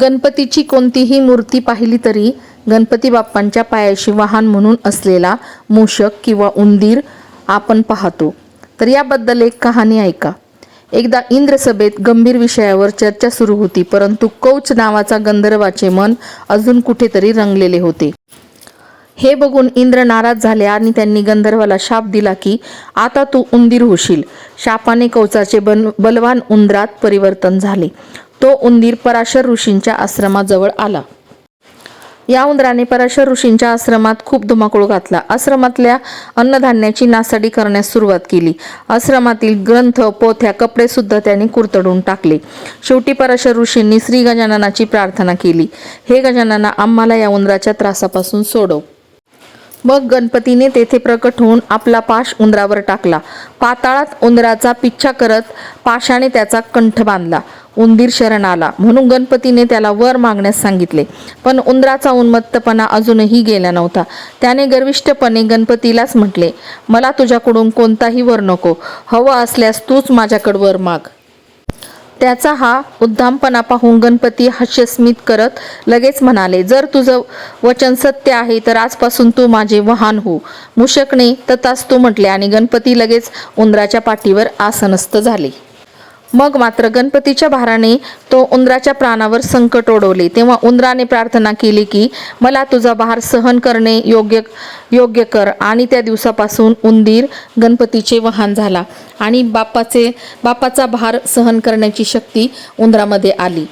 गणपतीची कोणतीही मूर्ती पाहिली तरी गणपती बाप्पांच्या पायाशी वाहन म्हणून असलेला मूषक किंवा उंदीर आपण पाहतो. तर याबद्दल एक कहाणी ऐका. एकदा इंद्रसभेत गंभीर विषयावर चर्चा सुरू होती परंतु कौच नावाचा गंधर्वाचे मन अजून कुठेतरी रंगलेले होते. हे बघून इंद्र नाराज झाले आणि त्यांनी गंधर्वाला शाप दिला की आता तू उंदीर होशील. शापाने कवचाचे बन बलवान उंदरात परिवर्तन झाले. तो उंदीर पराशर ऋषींच्या आश्रमाजवळ आला. या उंदराने पराशर ऋषींच्या आश्रमात खूप धुमाकूळ घातला. आश्रमातल्या अन्नधान्याची नासाडी करण्यास सुरुवात केली. आश्रमातील ग्रंथ पोथ्या कपडे सुद्धा त्याने कुरतडून टाकले. शेवटी पराशर ऋषींनी श्री गजाननाची प्रार्थना केली. हे गजानना आम्हाला या उंदराच्या त्रासापासून सोडव. मग गणपतीने तेथे प्रकट होऊन आपला पाश उंदरावर टाकला. पाताळात उंदराचा पिच्छा करत पाशाने त्याचा कंठ बांधला. उंदीर शरण आला. म्हणून गणपतीने त्याला वर मागण्यास सांगितले. पण उंदराचा उन्मत्तपणा अजूनही गेला नव्हता. त्याने गर्विष्ठपणे गणपतीलाच म्हटले मला तुझ्याकडून कोणताही वर नको. हवं असल्यास तूच माझ्याकडे वर माग. त्याचा हा उद्दामपणा पाहून गणपती हास्यस्मित करत लगेच म्हणाले जर तुझं वचन सत्य आहे तर आजपासून तू माझे वाहन हो. मूषकने तथास्तू म्हटले आणि गणपती लगेच उंदराच्या पाठीवर आसनस्थ झाले. मग मात्र गणपतीच्या भाराने तो उंदराच्या प्राणावर संकट ओढवले. तेव्हा उंदराने प्रार्थना केली की मला तुझा भार सहन करणे योग्य योग्य कर. आणि त्या दिवसापासून उंदीर गणपतीचे वाहन झाला आणि बाप्पाचे बाप्पाचा भार सहन करण्याची शक्ती उंदरामध्ये आली.